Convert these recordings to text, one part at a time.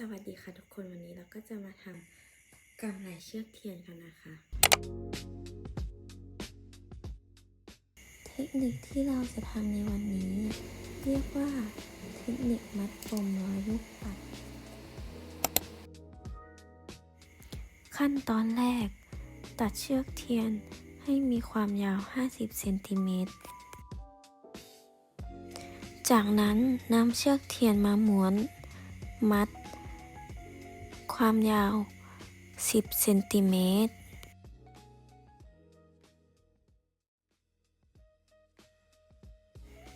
สวัสดีค่ะทุกคนวันนี้เราก็จะมาทำกำไรเชือกเทียนกันนะคะ เทคนิคที่เราจะทำในวันนี้ เรียกว่าเทคนิคมัดปมร้อยลูกปัด ขั้นตอนแรก ตัดเชือกเทียนให้มีความยาว 50 เซนติเมตร จากนั้นนำเชือกเทียนมาม้วน มัด ความยาว 10 เซนติเมตร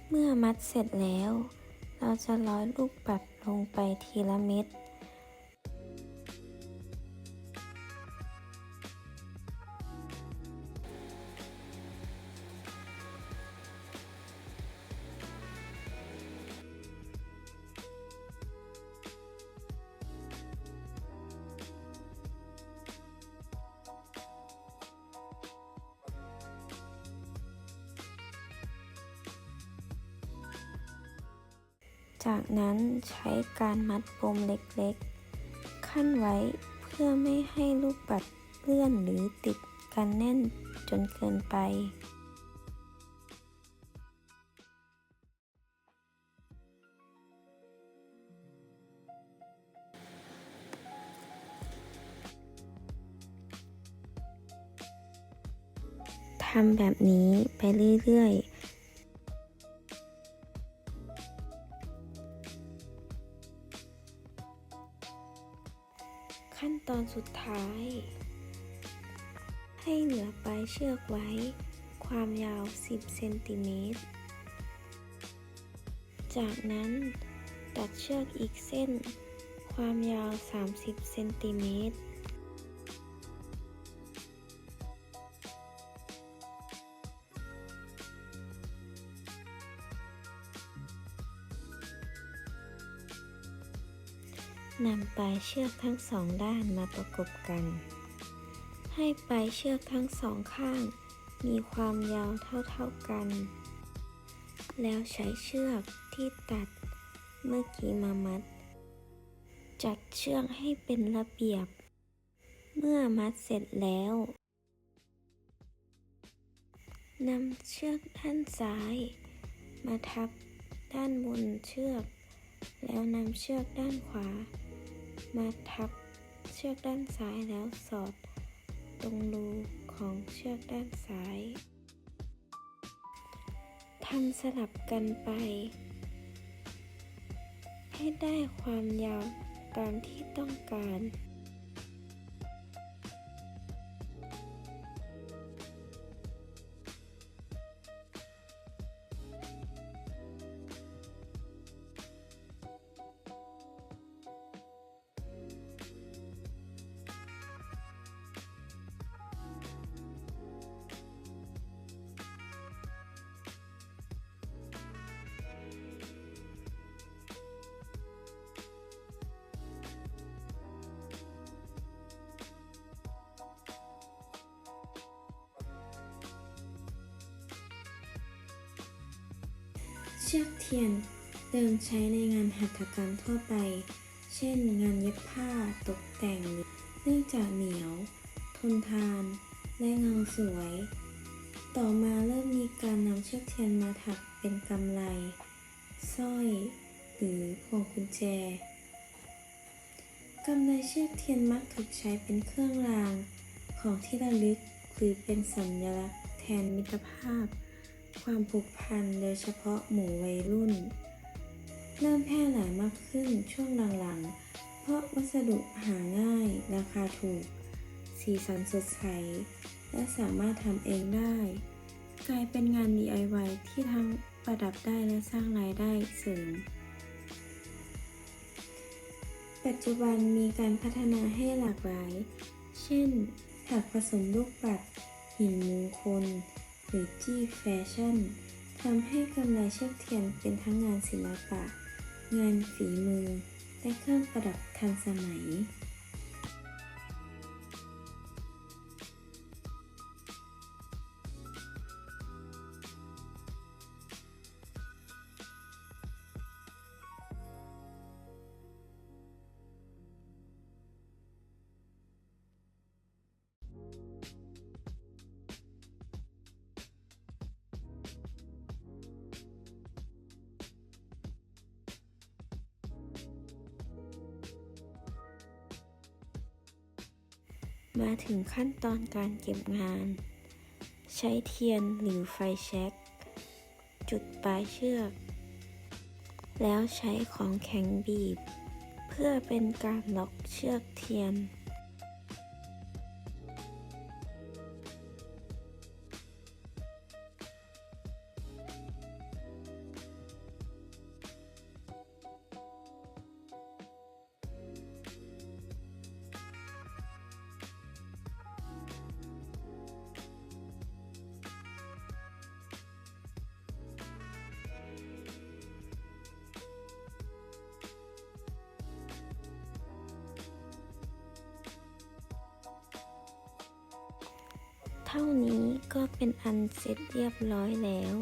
เมื่อมัดเสร็จแล้ว เราจะร้อยลูกปัดลงไปทีละเม็ด จากนั้นใช้การมัดปมเล็กๆ ขั้นไว้เพื่อไม่ให้ลูกปัดเลื่อนหรือติดกันแน่นจนเกินไป ทำแบบนี้ไปเรื่อยๆ ขั้นตอนสุดท้าย ให้เหนือปลายเชือกไว้ ความยาว 10 เซนติเมตร จากนั้นตัดเชือกอีกเส้น ความยาว 30 เซนติเมตร นำปลายเชือกทั้งสองด้านมาประกบกัน ให้ปลายเชือกทั้งสองข้าง มีความยาวเท่าๆกัน แล้วใช้เชือกที่ตัดเมื่อกี้มามัด จัดเชือกให้เป็นระเบียบ เมื่อมัดเสร็จแล้วนำเชือกด้านซ้าย มาทับด้านบนเชือก แล้วนำเชือกด้านขวา มาทับเชือกด้านซ้ายแล้วสอดตรงรูของเชือกด้านซ้ายทำสลับกันไป ให้ได้ความยาวตามที่ต้องการ เชือกเทียนเดิมใช้ในงานหัตถกรรมทั่วไป เช่น งานเย็บผ้าตกแต่ง เนื่องจากเหนียว ทนทาน และเงาสวย ต่อมาเริ่มมีการนำเชือกเทียนมาถักเป็นกำไลสร้อย หรือพวงกุญแจกำไลเชือกเทียนมักถูกใช้เป็นเครื่องราง ของที่ระลึกหรือเป็นสัญลักษณ์แทนมิตรภาพ ความผูกพันโดยเฉพาะหมู่วัยรุ่น เริ่มแพร่หลายมากขึ้นช่วงหลังๆ เพราะวัสดุหาง่าย ราคาถูก สีสันสดใส และสามารถทำเองได้ กลายเป็นงาน DIY ที่ทั้งประดับได้และสร้างรายได้เสริม ปัจจุบันมีการพัฒนาให้หลากหลาย เช่น ถักผสมลูกปัด หินมงคล หรือจี้แฟชั่นทำให้กำไรเชือกเทียนเป็นทั้งงานศิลปะ งานฝีมือ และเครื่องประดับทันสมัย มาถึงขั้นตอนการเก็บงาน ใช้เทียนหรือไฟแช็ก จุดปลายเชือก แล้วใช้ของแข็งบีบ เพื่อเป็นการล็อกเชือกเทียน เท่านี้ก็เป็นอันเสร็จเรียบร้อยแล้ว